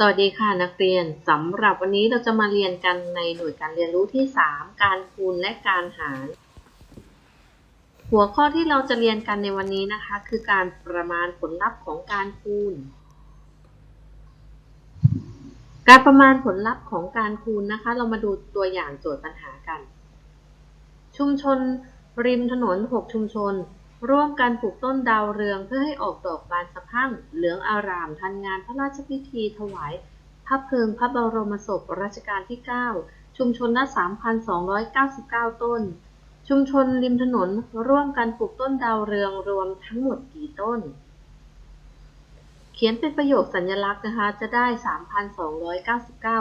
สวัสดีค่ะนักเรียนสำหรับวันนี้เราจะมาเรียนกันในหน่วยการเรียนรู้ที่ 3 การคูณและการหาร หัวข้อที่เราจะเรียนกันในวันนี้นะคะ คือการประมาณผลลัพธ์ของการคูณ การประมาณผลลัพธ์ของการคูณนะคะ เรามาดูตัวอย่างโจทย์ปัญหากัน ชุมชนริมถนน 6 ชุมชน ร่วมกันปลูกต้นดาวเรืองเพื่อให้ออกดอกบานสะพรั่งเหลืองอารามทันงานพระราชพิธีถวายพระเพลิงพระบรมศพรัชกาลที่ 9 ชุมชนละ 3,299 ต้น ชุมชนริมถนนร่วมกันปลูกต้นดาวเรืองรวมทั้งหมดกี่ต้น เขียนเป็นประโยคสัญลักษณ์นะคะ จะได้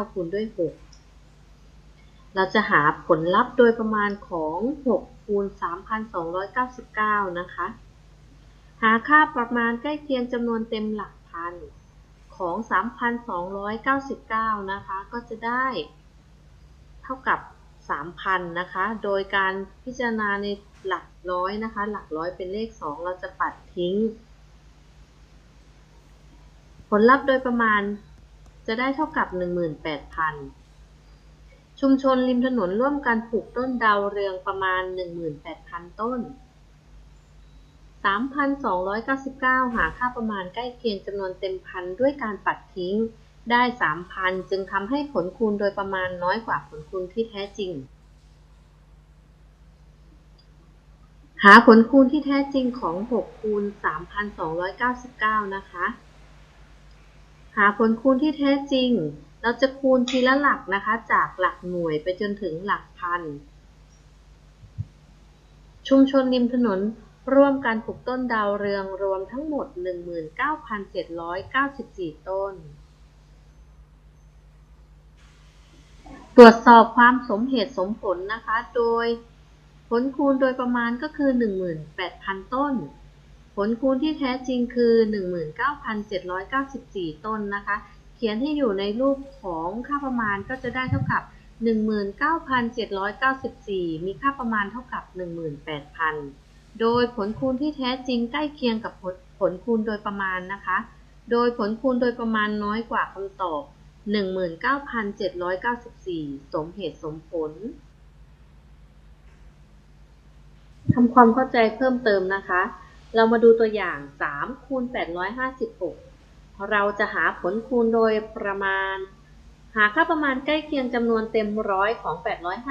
3,299 คูณด้วย 6 เราจะหาผลลัพธ์โดยประมาณของ 6 คูณ 3,299 นะคะ หาค่าประมาณใกล้เคียงจำนวนเต็มหลักพันของ 3,299 นะคะ ก็จะได้เท่ากับ 3,000 นะคะ โดยการพิจารณาในหลักร้อยนะคะ หลักร้อยเป็นเลข 2 เราจะปัดทิ้ง ผลลัพธ์โดยประมาณจะได้เท่ากับ 18,000 ชุมชนริมถนนร่วมกันปลูกต้นดาวเรืองประมาณ 18,000 ต้น 3,299 หาค่าประมาณใกล้เคียงจำนวนเต็มพันด้วยการปัดทิ้ง ได้ 3,000 จึงทำให้ผลคูณโดยประมาณน้อยกว่าผลคูณที่แท้จริง หาผลคูณที่แท้จริงของ 6 คูณ 3,299 นะคะ หาผลคูณที่แท้จริง เราจะคูณทีละหลักนะคะ จากหลักหน่วยไปจนถึงหลักพัน ชุมชนริมถนนร่วมกันปลูกต้นดาวเรืองรวมทั้งหมด 19,794 ต้น ตรวจสอบความสมเหตุสมผลนะคะ โดยผลคูณโดยประมาณก็คือ 18,000 ต้น ผลคูณที่แท้จริงคือ 19,794 ต้นนะคะ ขียนให้อยู่ในรูปของค่าประมาณก็จะได้เท่ากับ 19,794 มีค่าประมาณเท่ากับ 18,000 โดยผลคูณที่แท้จริงใกล้เคียงกับผลผลคูณโดยประมาณนะคะ โดยผลคูณโดยประมาณน้อยกว่าคำตอบ 19,794 สมเหตุสมผลทำความเข้าใจเพิ่มเติมนะคะ เรามาดูตัวอย่าง 3 คูณ 856 เราจะหาผลคูณโดยประมาณ หาค่าประมาณใกล้เคียงจำนวนเต็มร้อยของ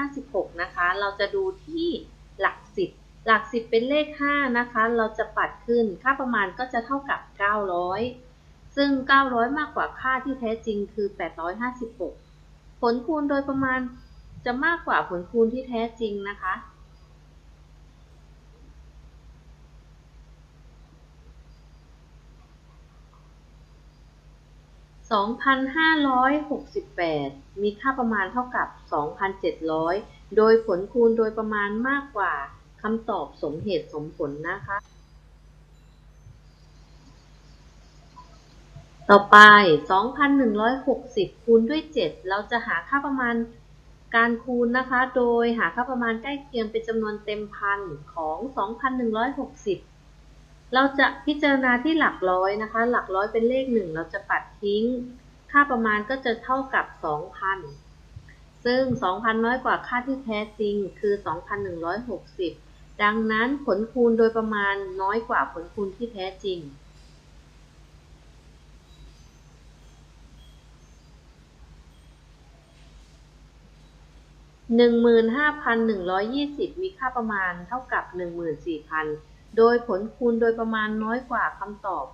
856 นะคะ เราจะดูที่หลัก10หลัก10เป็นเลข 5 นะคะ เราจะปัดขึ้น ค่าประมาณก็จะเท่ากับ 900 ซึ่ง 900 มากกว่าค่าที่แท้จริงคือ 856 ผลคูณโดยประมาณจะมากกว่าผลคูณที่แท้จริงนะคะ 2,568 มีค่าประมาณเท่ากับ 2,700 โดยผลคูณโดยประมาณมากกว่าคำตอบสมเหตุสมผลนะคะ ต่อไป 2,160 คูณด้วย 7 เราจะหาค่าประมาณการคูณนะคะ โดยหาค่าประมาณใกล้เคียงเป็นจำนวนเต็มพันของ 2,160 เราจะพิจารณาที่หลักร้อยนะคะ หลักร้อยเป็นเลข1เราจะปัดทิ้ง ค่าประมาณก็จะเท่ากับ 2,000 ซึ่ง 2,000 น้อยกว่าค่าที่แท้จริงคือ 2,160 ดังนั้นผลคูณโดยประมาณน้อยกว่าผลคูณที่แท้จริง15,120 มีค่าประมาณเท่ากับ 14,000 โดยผลคูณโดยประมาณน้อยกว่าคำตอบ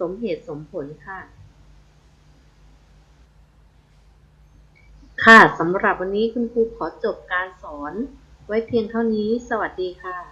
สมเหตุสมผลค่ะ ค่ะสำหรับวันนี้คุณครูขอจบการสอนไว้เพียงเท่านี้ สวัสดีค่ะ